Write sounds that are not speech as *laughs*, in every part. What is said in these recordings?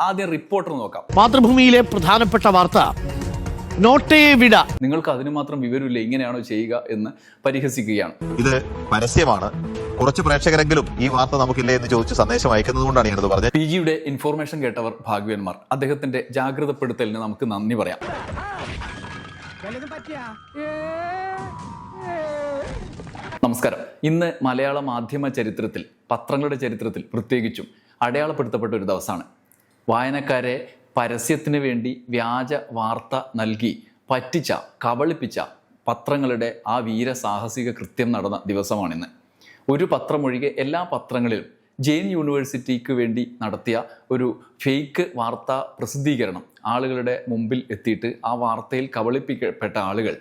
ആദ്യം റിപ്പോർട്ടർ നോക്കാം. മാതൃഭൂമിയിലെ പ്രധാനപ്പെട്ട വാർത്ത നോട്ടേ വിട. നിങ്ങൾക്ക് അതിന് മാത്രം വിവരമില്ല ഇങ്ങനെയാണോ ചെയ്യുക എന്ന് പരിഹസിക്കുകയാണ്. ഇത് പരസ്യമാണ്. കുറച്ച് പ്രേക്ഷകരെങ്കിലും ഈ വാർത്ത നമുക്കില്ലേ എന്ന് ചോദിച്ച് സന്ദേശം അയക്കുന്നതുകൊണ്ടാണ് ഞാനത് പറഞ്ഞത്. പി ജിയുടെ ഇൻഫോർമേഷൻ കേട്ടവർ ഭാഗ്യവന്മാർ. അദ്ദേഹത്തിന്റെ ജാഗ്രതപ്പെടുത്തലിന് നമുക്ക് നന്ദി പറയാം. നമസ്കാരം. ഇന്ന് മലയാള മാധ്യമ ചരിത്രത്തിൽ പത്രങ്ങളുടെ ചരിത്രത്തിൽ പ്രത്യേകിച്ചും അടയാളപ്പെടുത്തപ്പെട്ട ഒരു ദിവസമാണ്. വായനക്കാരെ പരസ്യത്തിന് വേണ്ടി വ്യാജ വാർത്ത നൽകി പറ്റിച്ച കബളിപ്പിച്ച പത്രങ്ങളുടെ ആ വീരസാഹസിക കൃത്യം നടന്ന ദിവസമാണിന്ന്. ഒരു പത്രമൊഴികെ എല്ലാ പത്രങ്ങളിലും ജെയിൻ യൂണിവേഴ്സിറ്റിക്ക് വേണ്ടി നടത്തിയ ഒരു ഫേക്ക് വാർത്താ പ്രസിദ്ധീകരണം ആളുകളുടെ മുമ്പിൽ എത്തിയിട്ട് ആ വാർത്തയിൽ കബളിപ്പിക്കപ്പെട്ട ആളുകൾ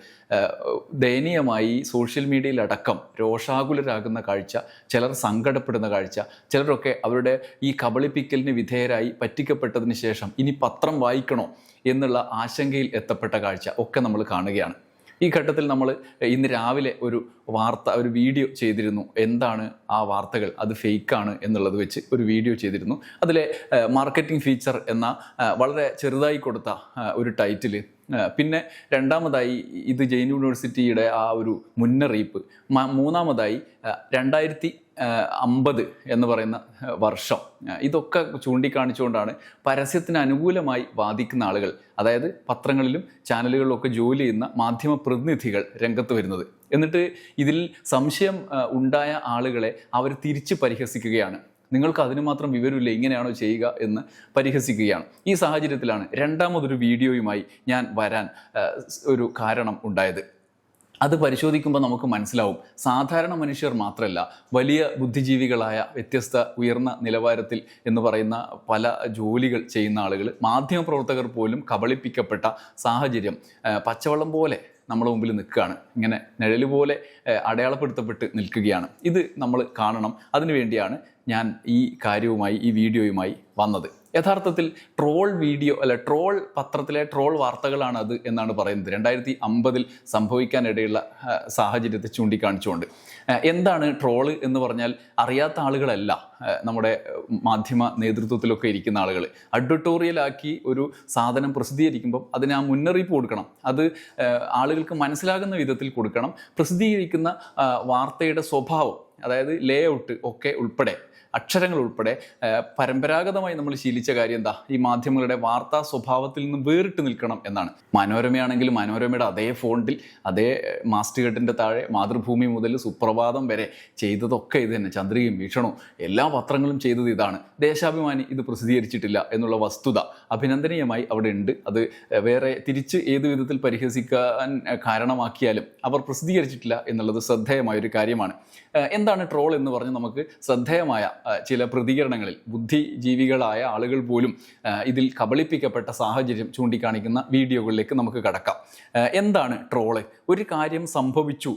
ദയനീയമായി സോഷ്യൽ മീഡിയയിലടക്കം രോഷാകുലരാകുന്ന കാഴ്ച ചിലർ സങ്കടപ്പെടുന്ന കാഴ്ച ചിലരൊക്കെ അവരുടെ ഈ കബളിപ്പിക്കലിന് വിധേയരായി പറ്റിക്കപ്പെട്ടതിന് ശേഷം ഇനി പത്രം വായിക്കണോ എന്നുള്ള ആശങ്കയിൽ എത്തപ്പെട്ട കാഴ്ച ഒക്കെ നമ്മൾ കാണുകയാണ്. ഈ ഘട്ടത്തിൽ നമ്മൾ ഇന്ന് രാവിലെ ഒരു വാർത്ത ഒരു വീഡിയോ ചെയ്തിരുന്നു. എന്താണ് ആ വാർത്തകൾ? അത് ഫേക്കാണ് എന്നുള്ളത് വെച്ച് ഒരു വീഡിയോ ചെയ്തിരുന്നു. അതിലെ മാർക്കറ്റിംഗ് ഫീച്ചർ എന്ന വളരെ ചെറുതായി കൊടുത്ത ഒരു ടൈറ്റിൽ പിന്നെ രണ്ടാമതായി ഇത് ജെയിൻ യൂണിവേഴ്സിറ്റിയുടെ ആ ഒരു മുന്നറിയിപ്പ്. മൂന്നാമതായി രണ്ടായിരത്തി അമ്പത് എന്ന് പറയുന്ന വർഷം. ഇതൊക്കെ ചൂണ്ടിക്കാണിച്ചുകൊണ്ടാണ് പരസ്യത്തിന് അനുകൂലമായി വാദിക്കുന്ന ആളുകൾ അതായത് പത്രങ്ങളിലും ചാനലുകളിലും ഒക്കെ ജോലി ചെയ്യുന്ന മാധ്യമ പ്രതിനിധികൾ രംഗത്ത് വരുന്നത്. എന്നിട്ട് ഇതിൽ സംശയം ഉണ്ടായ ആളുകളെ അവർ തിരിച്ച് പരിഹസിക്കുകയാണ്. നിങ്ങൾക്ക് അതിന് മാത്രം വിവരമില്ല ഇങ്ങനെയാണോ ചെയ്യുക എന്ന് പരിഹസിക്കുകയാണ്. ഈ സാഹചര്യത്തിലാണ് രണ്ടാമതൊരു വീഡിയോയുമായി ഞാൻ വരാൻ ഒരു കാരണം ഉണ്ടായത്. അത് പരിശോധിക്കുമ്പോൾ നമുക്ക് മനസ്സിലാവും സാധാരണ മനുഷ്യർ മാത്രമല്ല വലിയ ബുദ്ധിജീവികളായ വ്യത്യസ്ത ഉയർന്ന നിലവാരത്തിൽ എന്ന് പറയുന്ന പല ജോലികൾ ചെയ്യുന്ന ആളുകൾ മാധ്യമപ്രവർത്തകർ പോലും കബളിപ്പിക്കപ്പെട്ട സാഹചര്യം പച്ചവെള്ളം പോലെ നമ്മുടെ മുമ്പിൽ നിൽക്കുകയാണ്. ഇങ്ങനെ നിഴൽ പോലെ അടയാളപ്പെടുത്തപ്പെട്ട് നിൽക്കുകയാണ്. ഇത് നമ്മൾ കാണണം. അതിനുവേണ്ടിയാണ് ഞാൻ ഈ കാര്യവുമായി ഈ വീഡിയോയുമായി വന്നത്. യഥാർത്ഥത്തിൽ ട്രോൾ വീഡിയോ അല്ല ട്രോൾ പത്രത്തിലെ ട്രോൾ വാർത്തകളാണ് അത് എന്നാണ് പറയുന്നത്. രണ്ടായിരത്തി അമ്പതിൽ സംഭവിക്കാനിടയുള്ള സാഹചര്യത്തെ ചൂണ്ടിക്കാണിച്ചുകൊണ്ട്. എന്താണ് ട്രോൾ എന്ന് പറഞ്ഞാൽ അറിയാത്ത ആളുകളല്ല നമ്മുടെ മാധ്യമ നേതൃത്വത്തിലൊക്കെ ഇരിക്കുന്ന ആളുകൾ അഡ്വട്ടോറിയലാക്കി ഒരു സാധനം പ്രസിദ്ധീകരിക്കുമ്പോൾ അതിന് ആ മുന്നറിയിപ്പ് കൊടുക്കണം. അത് ആളുകൾക്ക് മനസ്സിലാകുന്ന വിധത്തിൽ കൊടുക്കണം. പ്രസിദ്ധീകരിക്കുന്ന വാർത്തയുടെ സ്വഭാവം അതായത് ലേ ഔട്ട് ഒക്കെ ഉൾപ്പെടെ അക്ഷരങ്ങൾ ഉൾപ്പെടെ പരമ്പരാഗതമായി നമ്മൾ ശീലിച്ച കാര്യം എന്താ? ഈ മാധ്യമങ്ങളുടെ വാർത്താ സ്വഭാവത്തിൽ നിന്ന് വേറിട്ട് നിൽക്കണം എന്നാണ്. മനോരമയാണെങ്കിൽ മനോരമയുടെ അതേ ഫോണ്ടിൽ അതേ മാസ്റ്റ് കെട്ടിന്റെ താഴെ മാതൃഭൂമി മുതൽ സുപ്രഭാതം വരെ ചെയ്തതൊക്കെ ഇത് തന്നെ. ചന്ദ്രികയും വീക്ഷണവും എല്ലാ പത്രങ്ങളും ചെയ്തത് ഇതാണ്. ദേശാഭിമാനി ഇത് പ്രസിദ്ധീകരിച്ചിട്ടില്ല എന്നുള്ള വസ്തുത അഭിനന്ദനീയമായി അവിടെ ഉണ്ട്. അത് വേറെ തിരിച്ച് ഏത് വിധത്തിൽ പരിഹസിക്കാൻ കാരണമാക്കിയാലും അവർ പ്രസിദ്ധീകരിച്ചിട്ടില്ല എന്നുള്ളത് ശ്രദ്ധേയമായ ഒരു കാര്യമാണ് എന്താണ് ട്രോൾ എന്ന് പറഞ്ഞ് നമുക്ക് ശ്രദ്ധേയമായ ചില പ്രതികരണങ്ങളിൽ ബുദ്ധിജീവികളായ ആളുകൾ പോലും ഇതിൽ കബളിപ്പിക്കപ്പെട്ട സാഹചര്യം ചൂണ്ടിക്കാണിക്കുന്ന വീഡിയോകളിലേക്ക് നമുക്ക് കടക്കാം. എന്താണ് ട്രോൾ? ഒരു കാര്യം സംഭവിച്ചു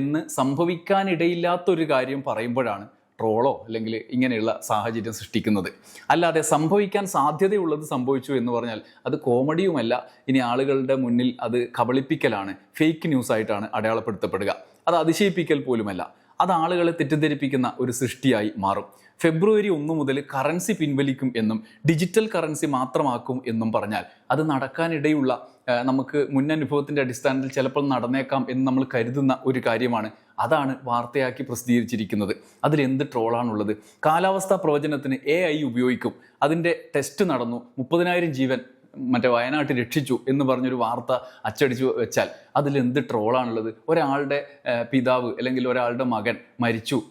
എന്ന് സംഭവിക്കാനിടയില്ലാത്തൊരു കാര്യം പറയുമ്പോഴാണ് ട്രോളോ അല്ലെങ്കിൽ ഇങ്ങനെയുള്ള സാഹചര്യം സൃഷ്ടിക്കുന്നത്. അല്ലാതെ സംഭവിക്കാൻ സാധ്യതയുള്ളത് സംഭവിച്ചു എന്ന് പറഞ്ഞാൽ അത് കോമഡിയുമല്ല. ഇനി ആളുകളുടെ മുന്നിൽ അത് കബളിപ്പിക്കലാണ് ഫേക്ക് ന്യൂസ് ആയിട്ടാണ് അടയാളപ്പെടുത്തപ്പെടുക. അത് അതിശയിപ്പിക്കൽ പോലുമല്ല. അത് ആളുകളെ തെറ്റിദ്ധരിപ്പിക്കുന്ന ഒരു സൃഷ്ടിയായി മാറും. ഫെബ്രുവരി ഒന്ന് മുതൽ കറൻസി പിൻവലിക്കും എന്നും ഡിജിറ്റൽ കറൻസി മാത്രമാക്കും എന്നും പറഞ്ഞാൽ അത് നടക്കാനിടയുള്ള നമുക്ക് മുൻ അനുഭവത്തിന്റെ അടിസ്ഥാനത്തിൽ ചിലപ്പോൾ നടന്നേക്കാം എന്ന് നമ്മൾ കരുതുന്ന ഒരു കാര്യമാണ്. അതാണ് വാർത്തയാക്കി പ്രസിദ്ധീകരിച്ചിരിക്കുന്നത്. അതിൽ എന്ത് ട്രോളാണുള്ളത്? കാലാവസ്ഥാ പ്രവചനത്തിന് എ ഐ ഉപയോഗിക്കും. അതിന്റെ ടെസ്റ്റ് നടന്നു. മുപ്പതിനായിരം ജീവൻ മറ്റേ വയനാട്ടിൽ രക്ഷിച്ചു എന്ന് പറഞ്ഞൊരു വാർത്ത അച്ചടിച്ചു വെച്ചാൽ അതിൽ എന്ത് ട്രോളാണുള്ളത്? ഒരാളുടെ പിതാവ് അല്ലെങ്കിൽ ഒരാളുടെ മകൻ മരിച്ചു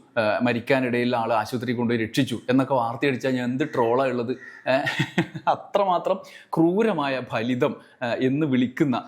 മരിക്കാനിടയിൽ ആൾ ആശുപത്രി കൊണ്ടുപോയി രക്ഷിച്ചു എന്നൊക്കെ വാർത്തയടിച്ചാൽ ഞാൻ എന്ത് ട്രോളാണ് ഉള്ളത്? അത്രമാത്രം ക്രൂരമായ ഫലിതം എന്ന് വിളിക്കുന്ന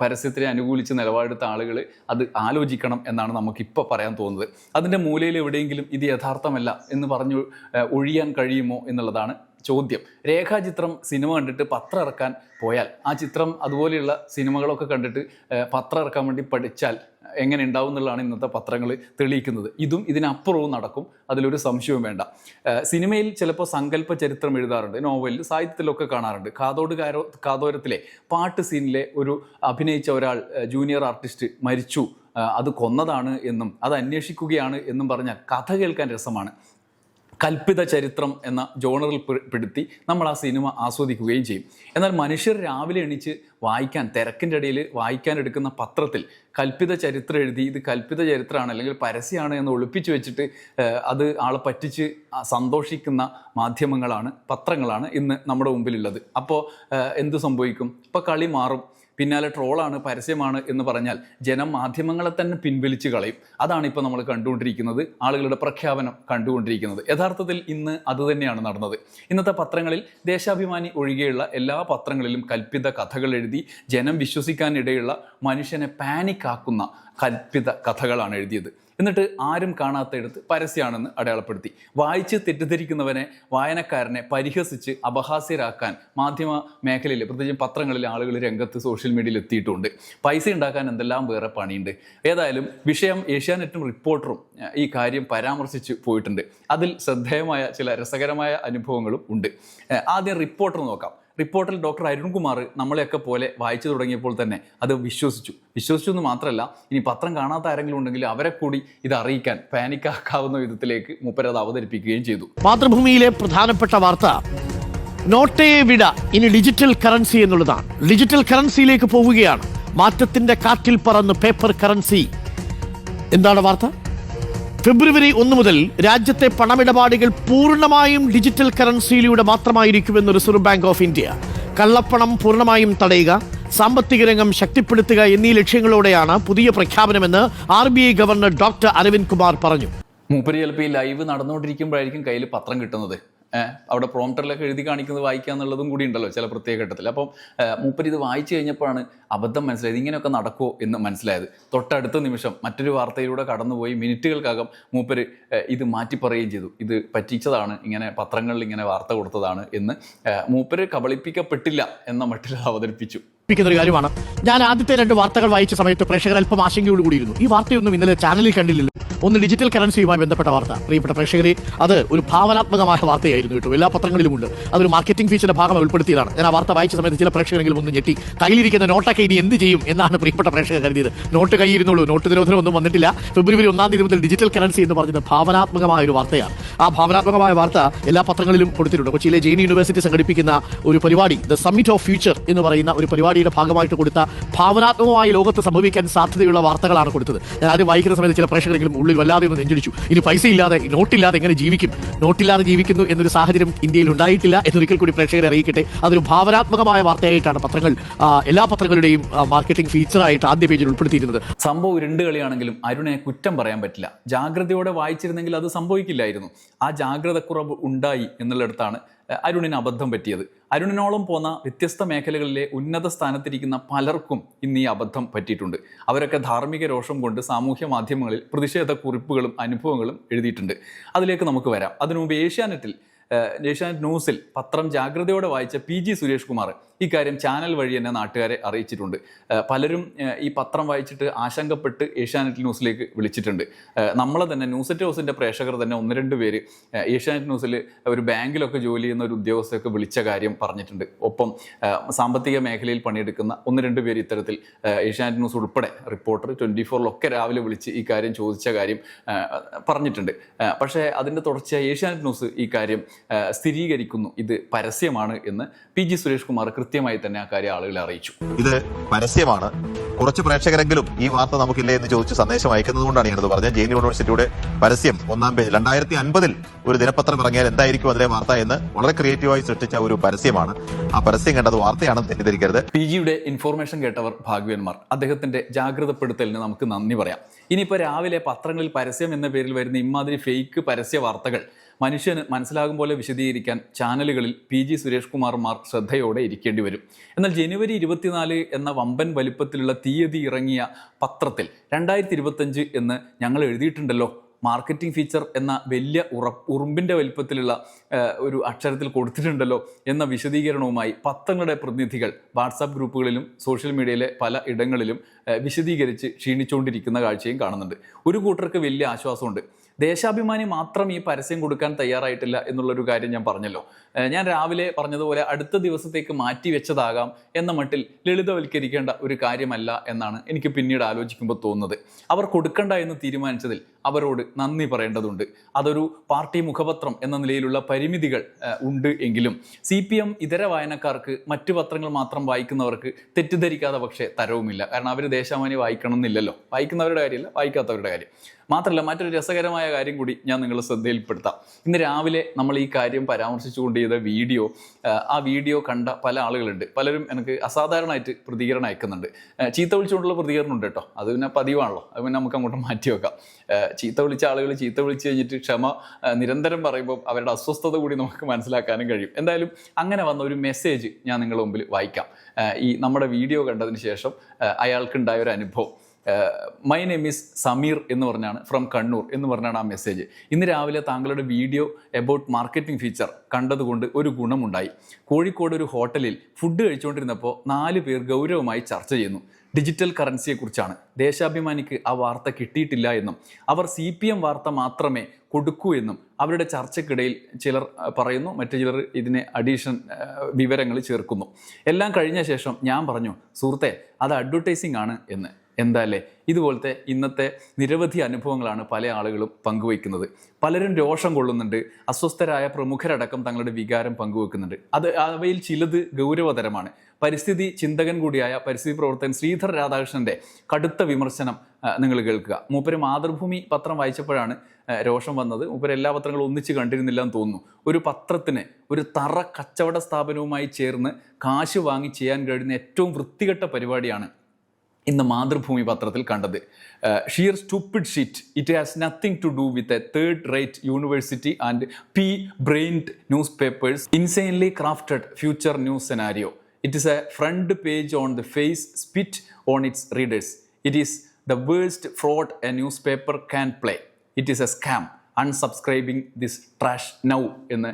പരസ്യത്തിനെ അനുകൂലിച്ച് നിലപാടെടുത്ത ആളുകൾ അത് ആലോചിക്കണം എന്നാണ് നമുക്കിപ്പോൾ പറയാൻ തോന്നുന്നത്. അതിന്റെ മൂലയിൽ എവിടെയെങ്കിലും ഇത് യഥാർത്ഥമല്ല എന്ന് പറഞ്ഞു ഒഴിയാൻ കഴിയുമോ എന്നുള്ളതാണ് ചോദ്യം. രേഖാചിത്രം സിനിമ കണ്ടിട്ട് പത്രം ഇറക്കാൻ പോയാൽ ആ ചിത്രം അതുപോലെയുള്ള സിനിമകളൊക്കെ കണ്ടിട്ട് പത്രം ഇറക്കാൻ വേണ്ടി പഠിച്ചാൽ എങ്ങനെ ഉണ്ടാവും എന്നുള്ളതാണ് ഇന്നത്തെ പത്രങ്ങൾ തെളിയിക്കുന്നത്. ഇതും ഇതിനപ്പുറവും നടക്കും. അതിലൊരു സംശയവും വേണ്ട. സിനിമയിൽ ചിലപ്പോൾ സങ്കല്പ ചരിത്രം എഴുതാറുണ്ട് നോവലിൽ സാഹിത്യത്തിലൊക്കെ കാണാറുണ്ട്. കാതോട് കാരോ കാതോരത്തിലെ പാട്ട് സീനിലെ ഒരു അഭിനയിച്ച ഒരാൾ ജൂനിയർ ആർട്ടിസ്റ്റ് മരിച്ചു. അത് കൊന്നതാണ് എന്നും അത് അന്വേഷിക്കുകയാണ് എന്നും പറഞ്ഞാൽ കഥ കേൾക്കാൻ രസമാണ്. കൽപ്പിത ചരിത്രം എന്ന ജോണറിൽ പെടുത്തി നമ്മൾ ആ സിനിമ ആസ്വദിക്കുകയും ചെയ്യും. എന്നാൽ മനുഷ്യർ രാവിലെ എണീച്ച് വായിക്കാൻ തിരക്കിന്റെ ഇടയിൽ വായിക്കാൻ എടുക്കുന്ന പത്രത്തിൽ കൽപ്പിത ചരിത്രം എഴുതി ഇത് കൽപ്പിത ചരിത്രമാണ് അല്ലെങ്കിൽ പരസ്യമാണ് എന്ന് ഒളിപ്പിച്ചു വെച്ചിട്ട് അത് ആളെ പറ്റിച്ച് സന്തോഷിക്കുന്ന മാധ്യമങ്ങളാണ് പത്രങ്ങളാണ് ഇന്ന് നമ്മുടെ മുമ്പിലുള്ളത്. അപ്പോൾ എന്ത് സംഭവിക്കും? ഇപ്പോൾ കളി മാറും. പിന്നാലെ ട്രോളാണ് പരസ്യമാണ് എന്ന് പറഞ്ഞാൽ ജനം മാധ്യമങ്ങളെ തന്നെ പിൻവലിച്ച് കളയും. അതാണ് ഇപ്പോൾ നമ്മൾ കണ്ടുകൊണ്ടിരിക്കുന്നത് ആളുകളുടെ പ്രഖ്യാപനം കണ്ടുകൊണ്ടിരിക്കുന്നത്. യഥാർത്ഥത്തിൽ ഇന്ന് അതുതന്നെയാണ് നടന്നത്. ഇന്നത്തെ പത്രങ്ങളിൽ ദേശാഭിമാനി ഒഴികെയുള്ള എല്ലാ പത്രങ്ങളിലും കൽപ്പിത കഥകൾ എഴുതി ജനം വിശ്വസിക്കാനിടയുള്ള മനുഷ്യനെ പാനിക്കാക്കുന്ന കൽപ്പിത കഥകളാണ് എഴുതിയത്. എന്നിട്ട് ആരും കാണാത്തയിടത്ത് പരസ്യമാണെന്ന് അടയാളപ്പെടുത്തി. വായിച്ച് തെറ്റിദ്ധരിക്കുന്നവനെ വായനക്കാരനെ പരിഹസിച്ച് അപഹാസ്യരാക്കാൻ മാധ്യമ മേഖലയിൽ പ്രത്യേകിച്ചും പത്രങ്ങളിൽ ആളുകൾ രംഗത്ത് സോഷ്യൽ മീഡിയയിൽ എത്തിയിട്ടുണ്ട്. പൈസ ഉണ്ടാക്കാൻ എന്തെല്ലാം വേറെ പണിയുണ്ട്? ഏതായാലും വിഷയം ഏഷ്യാനെറ്റും റിപ്പോർട്ടറും ഈ കാര്യം പരാമർശിച്ച് പോയിട്ടുണ്ട്. അതിൽ ശ്രദ്ധേയമായ ചില രസകരമായ അനുഭവങ്ങളും ഉണ്ട്. ആദ്യം റിപ്പോർട്ടർ നോക്കാം. റിപ്പോർട്ടിൽ ഡോക്ടർ അരുൺകുമാർ നമ്മളെയൊക്കെ പോലെ വായിച്ചു തുടങ്ങിയപ്പോൾ തന്നെ അത് വിശ്വസിച്ചു. വിശ്വസിച്ചു എന്ന് മാത്രമല്ല ഇനി പത്രം കാണാത്ത ആരെങ്കിലും ഉണ്ടെങ്കിൽ അവരെ കൂടി ഇത് അറിയിക്കാൻ പാനിക്കാക്കാവുന്ന വിധത്തിലേക്ക് മൂപ്പരത് അവതരിപ്പിക്കുകയും ചെയ്തു. മാതൃഭൂമിയിലെ പ്രധാനപ്പെട്ട വാർത്ത നോട്ടയെ വിട ഇനി ഡിജിറ്റൽ കറൻസി എന്നുള്ളതാണ്. ഡിജിറ്റൽ കറൻസിയിലേക്ക് പോവുകയാണ്. മാറ്റത്തിന്റെ കാറ്റിൽ പറന്ന് പേപ്പർ കറൻസി എന്താണ് വാർത്ത? ഫെബ്രുവരി ഒന്ന് മുതൽ രാജ്യത്തെ പണമിടപാടുകൾ പൂർണമായും ഡിജിറ്റൽ കറൻസിയിലൂടെ മാത്രമായിരിക്കുമെന്ന് റിസർവ് ബാങ്ക് ഓഫ് ഇന്ത്യ. കള്ളപ്പണം പൂർണമായും തടയുക സാമ്പത്തിക രംഗം ശക്തിപ്പെടുത്തുക എന്നീ ലക്ഷ്യങ്ങളോടെയാണ് പുതിയ പ്രഖ്യാപനമെന്ന് R B I governor doctor Aravind Kumar പറഞ്ഞു. മൂപ്പര് ചിലപ്പോൾ ഈ ലൈവ് നടന്നുകൊണ്ടിരിക്കുമ്പോഴായിരിക്കും കയ്യിൽ പത്രം കിട്ടുന്നത്. അവിടെ പ്രോംപ്റ്ററിലൊക്കെ എഴുതി കാണിക്കുന്നത് വായിക്കുക എന്നുള്ളതും കൂടി ഉണ്ടല്ലോ ചില പ്രത്യേക ഘട്ടത്തിൽ. അപ്പം മൂപ്പര് ഇത് വായിച്ചു കഴിഞ്ഞപ്പോഴാണ് അബദ്ധം മനസ്സിലായത്. ഇങ്ങനെയൊക്കെ നടക്കുമോ എന്ന് മനസ്സിലായത്. തൊട്ടടുത്ത നിമിഷം മറ്റൊരു വാർത്തയിലൂടെ കടന്നുപോയി മിനിറ്റുകൾക്കകം മൂപ്പര് ഇത് മാറ്റി പറയുകയും ചെയ്തു. ഇത് പറ്റിച്ചതാണ് ഇങ്ങനെ പത്രങ്ങളിൽ ഇങ്ങനെ വാർത്ത കൊടുത്തതാണ് എന്ന് മൂപ്പര് കബളിപ്പിക്കപ്പെട്ടില്ല എന്ന മട്ടിൽ അവതരിപ്പിച്ചു. പ്പിക്കുന്ന ഒരു കാര്യമാണ്. ഞാൻ ആദ്യത്തെ രണ്ട് വാർത്തകൾ വായിച്ച സമയത്ത് പ്രേക്ഷകർ അല്പം ആശങ്കയോട് കൂടിയിരുന്നു. ഈ വാർത്തയൊന്നും ഇന്നലെ ചാനലിൽ കണ്ടില്ലല്ലോ. ഒന്ന് ഡിജിറ്റൽ കറൻസിയുമായി ബന്ധപ്പെട്ട വാർത്ത. പ്രിയപ്പെട്ട പ്രേക്ഷകരെ അത് ഒരു ഭാവനാത്മകമായ വാർത്തയായിരുന്നു കേട്ടോ. എല്ലാ പത്രങ്ങളിലുമുണ്ട്. അതൊരു മാർക്കറ്റിംഗ് ഫീച്ചറിന്റെ ഭാഗം ഉൾപ്പെടുത്തിയതാണ്. ഞാൻ ആ വാർത്ത വായിച്ച സമയത്ത് ചില പ്രേക്ഷകരെങ്കിലും ഒന്ന് ഞെട്ടി. കയ്യിലിരിക്കുന്ന നോട്ടൊക്കെ ഇനി എന്ത് ചെയ്യും എന്നാണ് പ്രിയപ്പെട്ട പ്രേക്ഷകർ കരുതിയത്. നോട്ട് കയ്യിരുന്നുള്ളൂ. നോട്ട് നിരോധനം ഒന്നും വന്നിട്ടില്ല. ഫെബ്രുവരി ഒന്നാം തീയതി മുതൽ ഡിജിറ്റൽ കറൻസി എന്ന് പറഞ്ഞത് ഭാവനാത്മകമായ ഒരു വാർത്തയാണ്. ആ ഭാവനാത്മകമായ വാർത്ത എല്ലാ പത്രങ്ങളിലും കൊടുത്തിട്ടുണ്ട്. കൊച്ചിയിലെ ജെയിൻ യൂണിവേഴ്സിറ്റി സംഘടിപ്പിക്കുന്ന ഒരു പരിപാടി ദ സമ്മിറ്റ് ഓഫ് ഫ്യൂച്ചർ എന്ന് പറയുന്ന ഒരു പരിപാടിയുടെ ഭാഗമായിട്ട് കൊടുത്ത ഭാവനാത്മകമായി ലോകത്ത് സംഭവിക്കാൻ സാധ്യതയുള്ള വാർത്തകളാണ് കൊടുത്തത്. ഞാൻ ആദ്യം വായിക്കുന്ന സമയത്ത് ചില പ്രേക്ഷകരെങ്കിലും ഉള്ളിൽ വല്ലാതെ ഒന്ന് നെഞ്ചടിച്ചു. ഇനി പൈസ ഇല്ലാതെ നോട്ടില്ലാതെ എങ്ങനെ ജീവിക്കും? നോട്ടില്ലാതെ ജീവിക്കുന്നു എന്നൊരു സാഹചര്യം ഇന്ത്യയിൽ ഉണ്ടായിട്ടില്ല എന്നൊരിക്കൽ കൂടി പ്രേക്ഷകരെ അറിയിക്കട്ടെ. അതൊരു ഭാവനാത്മകമായ വാർത്തയായിട്ടാണ് പത്രങ്ങൾ എല്ലാ പത്രങ്ങളുടെയും മാർക്കറ്റിംഗ് ഫീച്ചറായിട്ട് ആദ്യ പേജിൽ ഉൾപ്പെടുത്തിയിരുന്നത്. സംഭവം ഉരുണ്ട് കളിയാണെങ്കിലും അരുണെ കുറ്റം പറയാൻ പറ്റില്ല. ജാഗ്രതയോടെ വായിച്ചിരുന്നെങ്കിൽ അത് സംഭവിക്കില്ലായിരുന്നു. ആ ജാഗ്രത കുറവ് ഉണ്ടായി എന്നുള്ളിടത്താണ് അരുണിന് അബദ്ധം പറ്റിയത്. അരുണിനോളം പോന്ന വ്യത്യസ്ത മേഖലകളിലെ ഉന്നത സ്ഥാനത്തിരിക്കുന്ന പലർക്കും ഇന്ന് ഈ അബദ്ധം പറ്റിയിട്ടുണ്ട്. അവരൊക്കെ ധാർമ്മിക രോഷം കൊണ്ട് സാമൂഹ്യ മാധ്യമങ്ങളിൽ പ്രതിഷേധ കുറിപ്പുകളും അനുഭവങ്ങളും എഴുതിയിട്ടുണ്ട്. അതിലേക്ക് നമുക്ക് വരാം. അതിനുമുമ്പ് ഏഷ്യാനെറ്റിൽ ഏഷ്യാനെറ്റ് ന്യൂസിൽ പത്രം ജാഗ്രതയോടെ വായിച്ച പി ജി സുരേഷ് കുമാർ ഇക്കാര്യം ചാനൽ വഴി തന്നെ നാട്ടുകാരെ അറിയിച്ചിട്ടുണ്ട്. പലരും ഈ പത്രം വായിച്ചിട്ട് ആശങ്കപ്പെട്ട് ഏഷ്യാനെറ്റ് ന്യൂസിലേക്ക് വിളിച്ചിട്ടുണ്ട്. നമ്മളെ തന്നെ ന്യൂസ് എറ്റ് ഹൗസിന്റെ പ്രേക്ഷകർ തന്നെ ഒന്ന് രണ്ട് പേര് ഏഷ്യാനെറ്റ് ന്യൂസിൽ ഒരു ബാങ്കിലൊക്കെ ജോലി ചെയ്യുന്ന ഒരു ഉദ്യോഗസ്ഥയൊക്കെ വിളിച്ച കാര്യം പറഞ്ഞിട്ടുണ്ട്. ഒപ്പം സാമ്പത്തിക മേഖലയിൽ പണിയെടുക്കുന്ന ഒന്ന് രണ്ട് പേര് ഇത്തരത്തിൽ ഏഷ്യാനെറ്റ് ന്യൂസ് ഉൾപ്പെടെ റിപ്പോർട്ടർ ട്വന്റി ഫോറിലൊക്കെ രാവിലെ വിളിച്ച് ഈ കാര്യം ചോദിച്ച കാര്യം പറഞ്ഞിട്ടുണ്ട്. പക്ഷേ അതിന്റെ തുടർച്ചയായി ഏഷ്യാനെറ്റ് ന്യൂസ് ഈ കാര്യം സ്ഥിരീകരിക്കുന്നു. ഇത് പരസ്യമാണ് എന്ന് പി ജി സുരേഷ് കുമാർ കൃത്യമായി തന്നെ ആ കാര്യം ആളുകളെ അറിയിച്ചു. ഇത് പരസ്യമാണ്. കുറച്ച് പ്രേക്ഷകരെങ്കിലും ഈ വാർത്ത നമുക്കില്ലേ എന്ന് ചോദിച്ച് സന്ദേശം അയക്കുന്നത് കൊണ്ടാണ് ഞാനത് പറഞ്ഞത്. ജെയിൻ യൂണിവേഴ്സിറ്റിയുടെ പരസ്യം ഒന്നാം പേജ് രണ്ടായിരത്തി അൻപതിൽ ഒരു ദിനപത്രം ഇറങ്ങിയാൽ എന്തായിരിക്കും അതിലെ വാർത്ത എന്ന് വളരെ ക്രിയേറ്റീവായി സൃഷ്ടിച്ച ഒരു പരസ്യമാണ്. ആ പരസ്യം കണ്ടത് വാർത്തയാണെന്ന് തെറ്റിദ്ധരിക്കരുത്. പി ജിയുടെ ഇൻഫോർമേഷൻ കേട്ടവർ ഭാഗ്യവന്മാർ. അദ്ദേഹത്തിന്റെ ജാഗ്രതപ്പെടുത്തലിന് നമുക്ക് നന്ദി പറയാം. ഇനിയിപ്പോൾ രാവിലെ പത്രങ്ങളിൽ പരസ്യം എന്ന പേരിൽ വരുന്ന ഇമാതിരി ഫേക്ക് പരസ്യ വാർത്തകൾ മനുഷ്യന് മനസ്സിലാകും പോലെ വിശദീകരിക്കാൻ ചാനലുകളിൽ പി ജി സുരേഷ് കുമാർമാർ ശ്രദ്ധയോടെ ഇരിക്കേണ്ടി വരും. എന്നാൽ ജനുവരി ഇരുപത്തിനാല് എന്ന വമ്പൻ വലിപ്പത്തിലുള്ള തീയതി ഇറങ്ങിയ പത്രത്തിൽ രണ്ടായിരത്തി ഇരുപത്തഞ്ച് എന്ന് ഞങ്ങൾ എഴുതിയിട്ടുണ്ടല്ലോ. മാർക്കറ്റിംഗ് ഫീച്ചർ എന്ന വലിയ ഉറ ഉറുമ്പിന്റെ വലിപ്പത്തിലുള്ള ഒരു അക്ഷരത്തിൽ കൊടുത്തിട്ടുണ്ടല്ലോ എന്ന വിശദീകരണവുമായി പത്രങ്ങളുടെ പ്രതിനിധികൾ വാട്സാപ്പ് ഗ്രൂപ്പുകളിലും സോഷ്യൽ മീഡിയയിലെ പല ഇടങ്ങളിലും വിശദീകരിച്ച് ക്ഷീണിച്ചുകൊണ്ടിരിക്കുന്ന കാഴ്ചയും കാണുന്നുണ്ട്. ഒരു കൂട്ടർക്ക് വലിയ ആശ്വാസമുണ്ട്. ദേശാഭിമാനി മാത്രം ഈ പരസ്യം കൊടുക്കാൻ തയ്യാറായിട്ടില്ല എന്നുള്ളൊരു കാര്യം ഞാൻ പറഞ്ഞല്ലോ. ഞാൻ രാവിലെ പറഞ്ഞതുപോലെ അടുത്ത ദിവസത്തേക്ക് മാറ്റി വെച്ചതാകാം എന്ന മട്ടിൽ ലളിതവൽക്കരിക്കേണ്ട ഒരു കാര്യമല്ല എന്നാണ് എനിക്ക് പിന്നീട് ആലോചിക്കുമ്പോൾ തോന്നുന്നത്. അവർ കൊടുക്കണ്ട എന്ന് തീരുമാനിച്ചതിൽ അവരോട് നന്ദി പറയേണ്ടതുണ്ട്. അതൊരു പാർട്ടി മുഖപത്രം എന്ന നിലയിലുള്ള പരിമിതികൾ ഉണ്ട് എങ്കിലും സി പി എം ഇതര വായനക്കാർക്ക് മറ്റു പത്രങ്ങൾ മാത്രം വായിക്കുന്നവർക്ക് തെറ്റിദ്ധരിക്കാതെ പക്ഷേ തരവുമില്ല. കാരണം അവർ ദേശാമാനി വായിക്കണം എന്നില്ലല്ലോ വായിക്കുന്നവരുടെ കാര്യമില്ല വായിക്കാത്തവരുടെ കാര്യം. മാത്രമല്ല മറ്റൊരു രസകരമായ കാര്യം കൂടി ഞാൻ നിങ്ങളെ ശ്രദ്ധയിൽപ്പെടുത്താം. ഇന്ന് രാവിലെ നമ്മൾ ഈ കാര്യം പരാമർശിച്ചുകൊണ്ട് ചെയ്ത വീഡിയോ ആ, വീഡിയോ കണ്ട പല ആളുകളുണ്ട്. പലരും എനിക്ക് അസാധാരണമായിട്ട് പ്രതികരണം അയക്കുന്നുണ്ട്. ചീത്ത വിളിച്ചുകൊണ്ടുള്ള പ്രതികരണം ഉണ്ട് കേട്ടോ. അത് പിന്നെ പതിവാണല്ലോ. അത് പിന്നെ നമുക്ക് അങ്ങോട്ട് മാറ്റി വെക്കാം. ചീത്ത വിളിച്ച ആളുകൾ ചീത്ത വിളിച്ച് കഴിഞ്ഞിട്ട് ക്ഷമ നിരന്തരം പറയുമ്പോൾ അവരുടെ അസ്വസ്ഥത കൂടി നമുക്ക് മനസ്സിലാക്കാനും കഴിയും. എന്തായാലും അങ്ങനെ വന്ന ഒരു മെസ്സേജ് ഞാൻ നിങ്ങളുടെ മുമ്പിൽ വായിക്കാം. ഈ നമ്മുടെ വീഡിയോ കണ്ടതിന് ശേഷം അയാൾക്കുണ്ടായ ഒരു അനുഭവം. മൈ നെയിം ഈസ് സമീർ എന്ന് പറഞ്ഞാണ് ഫ്രം കണ്ണൂർ എന്ന് പറഞ്ഞാണ് ആ മെസ്സേജ് ഇന്ന് രാവിലെ താങ്കളുടെ വീഡിയോ എബൌട്ട് മാർക്കറ്റിംഗ് ഫീച്ചർ കണ്ടതുകൊണ്ട് ഒരു ഗുണമുണ്ടായി. കോഴിക്കോട് ഒരു ഹോട്ടലിൽ ഫുഡ് കഴിച്ചുകൊണ്ടിരുന്നപ്പോൾ നാല് പേർ ഗൗരവമായി ചർച്ച ചെയ്യുന്നു. ഡിജിറ്റൽ കറൻസിയെക്കുറിച്ചാണ് ദേശാഭിമാനിക്ക് ആ വാർത്ത കിട്ടിയിട്ടില്ല എന്നും അവർ സി പി എം വാർത്ത മാത്രമേ കൊടുക്കൂ എന്നും അവരുടെ ചർച്ചയ്ക്കിടയിൽ ചിലർ പറയുന്നു. മറ്റു ചിലർ ഇതിനെ അഡീഷൻ വിവരങ്ങൾ ചേർക്കുന്നു. എല്ലാം കഴിഞ്ഞ ശേഷം ഞാൻ പറഞ്ഞു സുഹൃത്തെ അത് അഡ്വർടൈസിംഗ് ആണ് എന്ന്. എന്താ അല്ലേ ഇതുപോലത്തെ ഇന്നത്തെ നിരവധി അനുഭവങ്ങളാണ് പല ആളുകളും പങ്കുവയ്ക്കുന്നത്. പലരും രോഷം കൊള്ളുന്നുണ്ട്. അസ്വസ്ഥരായ പ്രമുഖരടക്കം തങ്ങളുടെ വികാരം പങ്കുവെക്കുന്നുണ്ട് അത് അവയിൽ ചിലത് ഗൗരവതരമാണ്. പരിസ്ഥിതി ചിന്തകൻ കൂടിയായ പരിസ്ഥിതി പ്രവർത്തകൻ ശ്രീധർ രാധാകൃഷ്ണന്റെ കടുത്ത വിമർശനം നിങ്ങൾ കേൾക്കുക. മൂപ്പര് മാതൃഭൂമി പത്രം വായിച്ചപ്പോഴാണ് രോഷം വന്നത്. മൂപ്പര് എല്ലാ പത്രങ്ങളും ഒന്നിച്ച് കണ്ടിരുന്നില്ല എന്ന് തോന്നുന്നു. ഒരു പത്രത്തിന് ഒരു തറ കച്ചവട സ്ഥാപനവുമായി ചേർന്ന് കാശ് വാങ്ങി ചെയ്യാൻ കഴിയുന്ന ഏറ്റവും വൃത്തികെട്ട പരിപാടിയാണ് ഇന്ന് മാതൃഭൂമി പത്രത്തിൽ കണ്ടത്. Sheer stupid shit it has nothing to do with a third rate university and pea brained newspapers insanely crafted future news scenario it is a front page on the face spit on its readers it is the worst fraud a newspaper can play it is a scam unsubscribing this trash now എന്ന്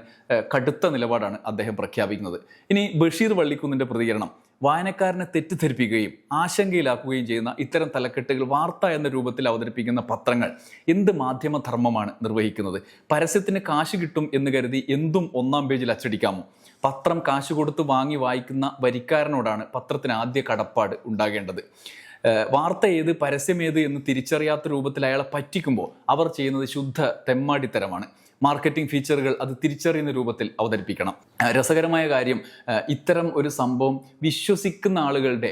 കടുത്ത നിലപാടാണ് അദ്ദേഹം പ്രഖ്യാപിക്കുന്നത്. ഇനി ബഷീർ വള്ളിക്കുന്നിന്റെ പ്രതികരണം. വായനക്കാരനെ തെറ്റിദ്ധരിപ്പിക്കുകയും ആശങ്കയിലാക്കുകയും ചെയ്യുന്ന ഇത്തരം തലക്കെട്ടുകൾ വാർത്ത എന്ന രൂപത്തിൽ അവതരിപ്പിക്കുന്ന പത്രങ്ങൾ എന്ത് മാധ്യമധർമ്മമാണ് നിർവഹിക്കുന്നത്? പരസ്യത്തിന് കാശ് കിട്ടും എന്ന് കരുതി എന്തും ഒന്നാം പേജിൽ അച്ചടിക്കാമോ? പത്രം കാശ് കൊടുത്ത് വാങ്ങി വായിക്കുന്ന വരിക്കാരനോടാണ് പത്രത്തിന് ആദ്യ കടപ്പാട് ഉണ്ടാകേണ്ടത്. വാർത്ത ഏത് പരസ്യം ഏത് എന്ന് തിരിച്ചറിയാത്ത രൂപത്തിൽ അയാളെ പറ്റിക്കുമ്പോൾ അവർ ചെയ്യുന്നത് ശുദ്ധ തെമ്മാടിത്തരമാണ്. മാർക്കറ്റിംഗ് ഫീച്ചറുകൾ അത് തിരിച്ചറിയുന്ന രൂപത്തിൽ അവതരിപ്പിക്കണം. രസകരമായ കാര്യം ഇത്തരം ഒരു സംഭവം വിശ്വസിക്കുന്ന ആളുകളുടെ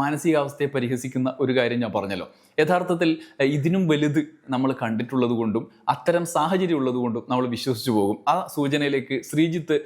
മാനസികാവസ്ഥയെ പരിഹസിക്കുന്ന ഒരു കാര്യം ഞാൻ പറഞ്ഞല്ലോ. യഥാർത്ഥത്തിൽ ഇതിനും വലുത് നമ്മൾ കണ്ടിട്ടുള്ളത് കൊണ്ടും അത്തരം സാഹചര്യം ഉള്ളത് കൊണ്ടും നമ്മൾ വിശ്വസിച്ചു പോകും. ആ സൂചനയിലേക്ക് ശ്രീജിത്ത്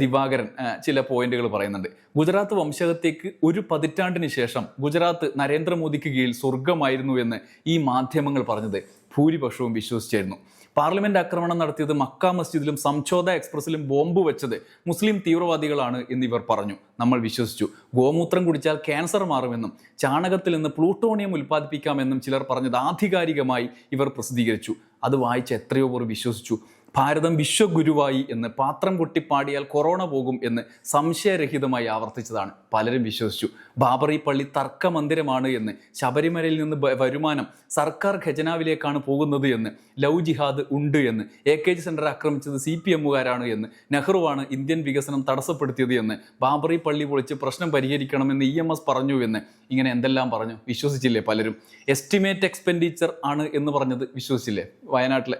ദിവാകരൻ ചില പോയിന്റുകൾ പറയുന്നുണ്ട്. ഗുജറാത്ത് വംശകത്തേക്ക് ഒരു പതിറ്റാണ്ടിന് ശേഷം ഗുജറാത്ത് നരേന്ദ്രമോദിക്ക് കീഴിൽ സ്വർഗമായിരുന്നു എന്ന് ഈ മാധ്യമങ്ങൾ പറഞ്ഞത്. ഭൂരിപക്ഷവും വിശ്വസിച്ചായിരുന്നു. പാർലമെന്റ് ആക്രമണം നടത്തിയത് മക്ക മസ്ജിദിലും സംഛോദ എക്സ്പ്രസിലും ബോംബ് വെച്ചത് മുസ്ലിം തീവ്രവാദികളാണ് എന്നിവർ പറഞ്ഞു. നമ്മൾ വിശ്വസിച്ചു. ഗോമൂത്രം കുടിച്ചാൽ ക്യാൻസർ മാറുമെന്നും ചാണകത്തിൽ നിന്ന് പ്ലൂട്ടോണിയം ഉൽപ്പാദിപ്പിക്കാമെന്നും ചിലർ പറഞ്ഞത് ആധികാരികമായി ഇവർ പ്രസിദ്ധീകരിച്ചു. അത് വായിച്ച് എത്രയോ പേർ വിശ്വസിച്ചു. ഭാരതം വിശ്വഗുരുവായി എന്ന് പാത്രം കൊട്ടിപ്പാടിയാൽ കൊറോണ പോകും എന്ന് സംശയരഹിതമായി ആവർത്തിച്ചതാണ് പലരും വിശ്വസിച്ചു. ബാബറി പള്ളി തർക്കമന്ദിരമാണ് എന്ന് ശബരിമലയിൽ നിന്ന് വരുമാനം സർക്കാർ ഖജനാവിലേക്കാണ് പോകുന്നത് എന്ന് ലവ് ജിഹാദ് ഉണ്ട് എന്ന് എ കെ ജി സെന്റർ ആക്രമിച്ചത് സി പി എമ്മുകാരാണ് എന്ന് നെഹ്റുവാണ് ഇന്ത്യൻ വികസനം തടസ്സപ്പെടുത്തിയത് എന്ന് ബാബറി പള്ളി പൊളിച്ച് പ്രശ്നം പരിഹരിക്കണമെന്ന് ഇ എം എസ് പറഞ്ഞു എന്ന് ഇങ്ങനെ എന്തെല്ലാം പറഞ്ഞു? വിശ്വസിച്ചില്ലേ പലരും? എസ്റ്റിമേറ്റ് എക്സ്പെൻഡിച്ചർ ആണ് എന്ന് പറഞ്ഞത് വിശ്വസിച്ചില്ലേ? വയനാട്ടിലെ.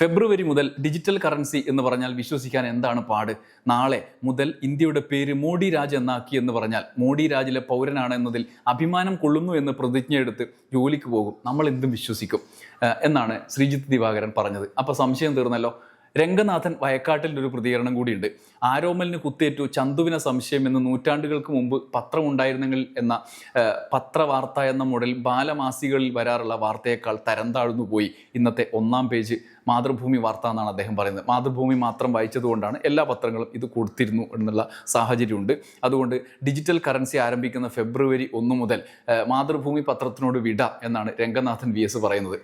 ഫെബ്രുവരി മുതൽ ഡിജിറ്റൽ കറൻസി എന്ന് പറഞ്ഞാൽ വിശ്വസിക്കാൻ എന്താണ് പാട്? നാളെ മുതൽ ഇന്ത്യയുടെ പേര് മോഡി രാജ് എന്നാക്കി എന്ന് പറഞ്ഞാൽ മോഡി രാജിലെ പൗരനാണ് എന്നതിൽ അഭിമാനം കൊള്ളുന്നു എന്ന് പ്രതിജ്ഞയെടുത്ത് ജോലിക്ക് പോകും. നമ്മൾ എന്തും വിശ്വസിക്കും. എന്നാണ് ശ്രീജിത്ത് ദിവാകരൻ പറഞ്ഞത്. അപ്പോൾ സംശയം തീർന്നല്ലോ? രംഗനാഥൻ വയക്കാട്ടിന്റെ ഒരു പ്രതികരണം കൂടിയുണ്ട്. ആരോമലിന് കുത്തേറ്റു ചന്തുവിനെ സംശയം എന്ന് നൂറ്റാണ്ടുകൾക്ക് മുമ്പ് പത്രം ഉണ്ടായിരുന്നെങ്കിൽ എന്ന പത്രവാർത്ത എന്ന മോഡൽ ബാലമാസികളിൽ വരാറുള്ള വാർത്തയേക്കാൾ തരം താഴ്ന്നു പോയി. ഇന്നത്തെ ഒന്നാം പേജ് മാതൃഭൂമി വാർത്ത എന്നാണ് അദ്ദേഹം പറയുന്നത്. മാതൃഭൂമി മാത്രം വായിച്ചതുകൊണ്ടാണ് എല്ലാ പത്രങ്ങളും ഇത് കൊടുത്തിരുന്നു എന്നുള്ള സാഹചര്യമുണ്ട്. അതുകൊണ്ട് ഡിജിറ്റൽ കറൻസി ആരംഭിക്കുന്ന ഫെബ്രുവരി ഒന്ന് മുതൽ മാതൃഭൂമി പത്രത്തിനോട് വിട എന്നാണ് രംഗനാഥൻ വി എസ് പറയുന്നത്.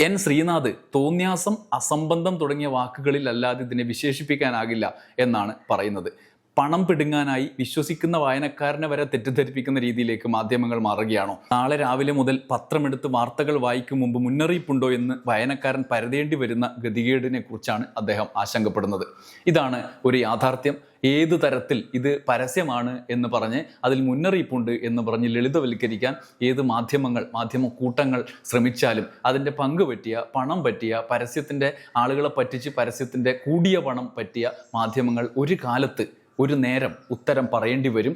എൻ ശ്രീനാഥ് തോന്യാസം അസംബന്ധം തുടങ്ങിയ വാക്കുകളിൽ അല്ലാതെ ഇതിനെ വിശേഷിപ്പിക്കാനാകില്ല എന്നാണ് പറയുന്നത്. പണം പിടുങ്ങാനായി വിശ്വസിക്കുന്ന വായനക്കാരനെ വരെ തെറ്റിദ്ധരിപ്പിക്കുന്ന രീതിയിലേക്ക് മാധ്യമങ്ങൾ മാറുകയാണോ? നാളെ രാവിലെ മുതൽ പത്രമെടുത്ത് വാർത്തകൾ വായിക്കും മുമ്പ് മുന്നറിയിപ്പുണ്ടോ എന്ന് വായനക്കാരൻ പരതേണ്ടി വരുന്ന ഗതികേടിനെ കുറിച്ചാണ് അദ്ദേഹം ആശങ്കപ്പെടുന്നത്. ഇതാണ് ഒരു യാഥാർത്ഥ്യം. ഏത് തരത്തിൽ ഇത് പരസ്യമാണ് എന്ന് പറഞ്ഞ് അതിൽ മുന്നറിയിപ്പുണ്ട് എന്ന് പറഞ്ഞ് ലളിതവൽക്കരിക്കാൻ ഏത് മാധ്യമങ്ങൾ മാധ്യമ കൂട്ടങ്ങൾ ശ്രമിച്ചാലും അതിന്റെ പങ്ക് പറ്റിയ പണം പറ്റിയ പരസ്യത്തിന്റെ ആളുകളെ പറ്റിച്ച് പരസ്യത്തിന്റെ കൂടിയ പണം പറ്റിയ മാധ്യമങ്ങൾ ഒരു കാലത്ത് ഒരു നേരം ഉത്തരം പറയേണ്ടി വരും.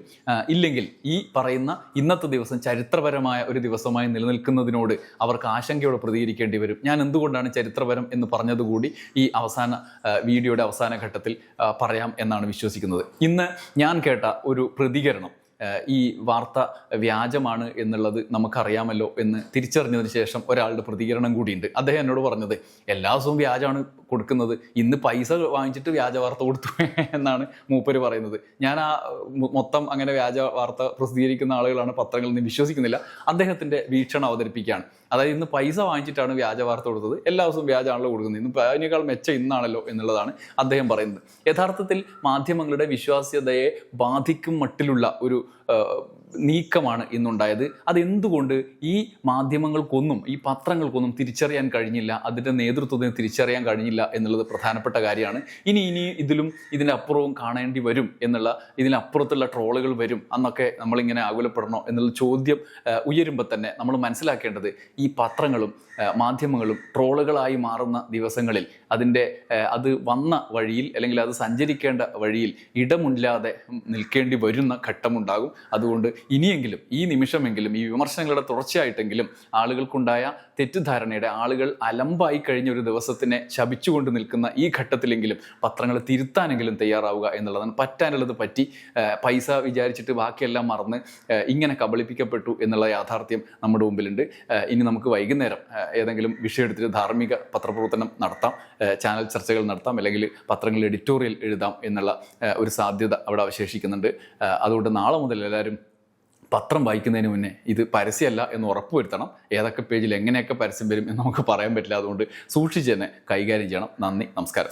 ഇല്ലെങ്കിൽ ഈ പറയുന്ന ഇന്നത്തെ ദിവസം ചരിത്രപരമായ ഒരു ദിവസമായി നിലനിൽക്കുന്നതിനോട് അവർക്ക് ആശങ്കയോടെ പ്രതികരിക്കേണ്ടി വരും. ഞാൻ എന്തുകൊണ്ടാണ് ചരിത്രപരം എന്ന് പറഞ്ഞതുകൂടി ഈ അവസാന വീഡിയോയുടെ അവസാന ഘട്ടത്തിൽ പറയാം എന്നാണ് വിശ്വസിക്കുന്നത്. ഇന്ന് ഞാൻ കേട്ട ഒരു പ്രതികരണം ഈ വാർത്ത വ്യാജമാണ് എന്നുള്ളത് നമുക്കറിയാമല്ലോ എന്ന് തിരിച്ചറിഞ്ഞതിന് ശേഷം ഒരാളുടെ പ്രതികരണം കൂടിയുണ്ട്. അദ്ദേഹം എന്നോട് പറഞ്ഞത് എല്ലാ ദിവസവും വ്യാജമാണ് കൊടുക്കുന്നത്. ഇന്ന് പൈസ വാങ്ങിച്ചിട്ട് വ്യാജ വാർത്ത കൊടുത്തു *laughs* എന്നാണ് മൂപ്പര് പറയുന്നത്. ഞാൻ ആ മൊത്തം അങ്ങനെ വ്യാജ വാർത്ത പ്രസിദ്ധീകരിക്കുന്ന ആളുകളാണ് പത്രങ്ങളിൽ നിന്ന് വിശ്വസിക്കുന്നില്ല. അദ്ദേഹത്തിന്റെ വീക്ഷണം അവതരിപ്പിക്കുകയാണ്. അതായത് ഇന്ന് പൈസ വാങ്ങിച്ചിട്ടാണ് വ്യാജ വാർത്ത കൊടുത്തത്. എല്ലാ ദിവസവും വ്യാജമാണല്ലോ കൊടുക്കുന്നത്. ഇന്ന് അതിനേക്കാൾ മെച്ചം ഇന്നാണല്ലോ എന്നുള്ളതാണ് അദ്ദേഹം പറയുന്നത്. യഥാർത്ഥത്തിൽ മാധ്യമങ്ങളുടെ വിശ്വാസ്യതയെ ബാധിക്കും മട്ടിലുള്ള ഒരു നീക്കമാണ് ഇന്നുണ്ടായത്. അതെന്തുകൊണ്ട് ഈ മാധ്യമങ്ങൾക്കൊന്നും ഈ പത്രങ്ങൾക്കൊന്നും തിരിച്ചറിയാൻ കഴിഞ്ഞില്ല അതിന്റെ നേതൃത്വത്തിന് തിരിച്ചറിയാൻ കഴിഞ്ഞില്ല എന്നുള്ളത് പ്രധാനപ്പെട്ട കാര്യമാണ്. ഇനി ഇനി ഇതിലും ഇതിന്റെ അപ്പുറവും കാണേണ്ടി വരും എന്നുള്ള ഇതിനപ്പുറത്തുള്ള ട്രോളുകൾ വരും അന്നൊക്കെ നമ്മളിങ്ങനെ ആകുലപ്പെടണോ എന്നുള്ള ചോദ്യം ഉയരുമ്പോൾ തന്നെ നമ്മൾ മനസ്സിലാക്കേണ്ടത് ഈ പത്രങ്ങളും മാധ്യമങ്ങളും ട്രോളുകളായി മാറുന്ന ദിവസങ്ങളിൽ അതിന്റെ അത് വന്ന വഴിയിൽ അല്ലെങ്കിൽ അത് സഞ്ചരിക്കേണ്ട വഴിയിൽ ഇടമില്ലാതെ നിൽക്കേണ്ടി വരുന്ന ഘട്ടമുണ്ടാകും. അതുകൊണ്ട് ഇനിയെങ്കിലും ഈ നിമിഷമെങ്കിലും ഈ വിമർശനങ്ങളുടെ തുടർച്ചയായിട്ടെങ്കിലും ആളുകൾക്കുണ്ടായ തെറ്റിദ്ധാരണയുടെ ആളുകൾ അലമ്പായി കഴിഞ്ഞ ഒരു ദിവസത്തിനെ ശപിച്ചുകൊണ്ട് നിൽക്കുന്ന ഈ ഘട്ടത്തിലെങ്കിലും പത്രങ്ങൾ തിരുത്താനെങ്കിലും തയ്യാറാവുക എന്നുള്ളതാണ് പറ്റാനുള്ളത് പറ്റി പൈസ വിചാരിച്ചിട്ട് ബാക്കിയെല്ലാം മറന്ന് ഇങ്ങനെ കബളിപ്പിക്കപ്പെട്ടു എന്നുള്ള യാഥാർത്ഥ്യം നമ്മുടെ മുമ്പിലുണ്ട്. ഇനി നമുക്ക് വൈകുന്നേരം ഏതെങ്കിലും വിഷയം എടുത്തിട്ട് ധാർമ്മിക പത്രപ്രവർത്തനം നടത്താം. ചാനൽ ചർച്ചകൾ നടത്താം അല്ലെങ്കിൽ പത്രങ്ങളിൽ എഡിറ്റോറിയൽ എഴുതാം എന്നുള്ള ഒരു സാധ്യത അവിടെ അവശേഷിക്കുന്നുണ്ട്. അതുകൊണ്ട് നാളെ മുതൽ എല്ലാവരും പത്രം വായിക്കുന്നതിന് മുന്നേ ഇത് പരസ്യമല്ല എന്ന് ഉറപ്പുവരുത്തണം ഏതൊക്കെ പേജിൽ എങ്ങനെയൊക്കെ പരസ്യം വരും എന്ന് നമുക്ക് പറയാൻ പറ്റില്ല. അതുകൊണ്ട് സൂക്ഷിച്ച് തന്നെ കൈകാര്യം ചെയ്യണം. നന്ദി നമസ്കാരം.